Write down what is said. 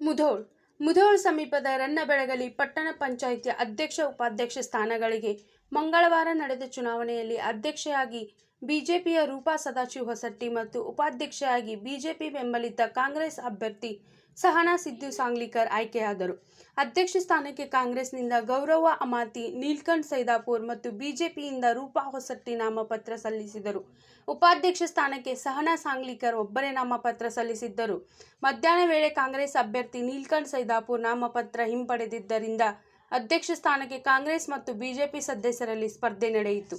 ಮುಧೋಳ್. ಮುಧೋಳ್ ಸಮೀಪದ ರನ್ನಬೆಳಗಲಿ ಪಟ್ಟಣ ಪಂಚಾಯಿತಿಯ ಅಧ್ಯಕ್ಷ ಉಪಾಧ್ಯಕ್ಷ ಸ್ಥಾನಗಳಿಗೆ ಮಂಗಳವಾರ ನಡೆದ ಚುನಾವಣೆಯಲ್ಲಿ ಅಧ್ಯಕ್ಷೆಯಾಗಿ ಬಿಜೆಪಿಯ ರೂಪಾ ಸದಾಶಿವ ಹೊಸಟ್ಟಿ ಮತ್ತು ಉಪಾಧ್ಯಕ್ಷೆಯಾಗಿ ಬಿಜೆಪಿ ಬೆಂಬಲಿತ ಕಾಂಗ್ರೆಸ್ ಅಭ್ಯರ್ಥಿ ಸಹನಾ ಸಿದ್ದು ಸಾಂಗ್ಲಿಕರ್ ಆಯ್ಕೆಯಾದರು. ಅಧ್ಯಕ್ಷ ಸ್ಥಾನಕ್ಕೆ ಕಾಂಗ್ರೆಸ್ನಿಂದ ಗೌರವ ಅಮಾತಿ ನೀಲ್ಕಂಠ್ ಸೈದಾಪುರ್ ಮತ್ತು ಬಿಜೆಪಿಯಿಂದ ರೂಪಾ ಹೊಸಟ್ಟಿ ನಾಮಪತ್ರ ಸಲ್ಲಿಸಿದರು. ಉಪಾಧ್ಯಕ್ಷ ಸ್ಥಾನಕ್ಕೆ ಸಹನಾ ಸಾಂಗ್ಲಿಕರ್ ಒಬ್ಬರೇ ನಾಮಪತ್ರ ಸಲ್ಲಿಸಿದ್ದರು. ಮಧ್ಯಾಹ್ನ ವೇಳೆ ಕಾಂಗ್ರೆಸ್ ಅಭ್ಯರ್ಥಿ ನೀಲ್ಕಂಠ್ ಸೈದಾಪುರ್ ನಾಮಪತ್ರ ಹಿಂಪಡೆದಿದ್ದರಿಂದ ಅಧ್ಯಕ್ಷ ಸ್ಥಾನಕ್ಕೆ ಕಾಂಗ್ರೆಸ್ ಮತ್ತು ಬಿಜೆಪಿ ಸದಸ್ಯರಲ್ಲಿ ಸ್ಪರ್ಧೆ ನಡೆಯಿತು.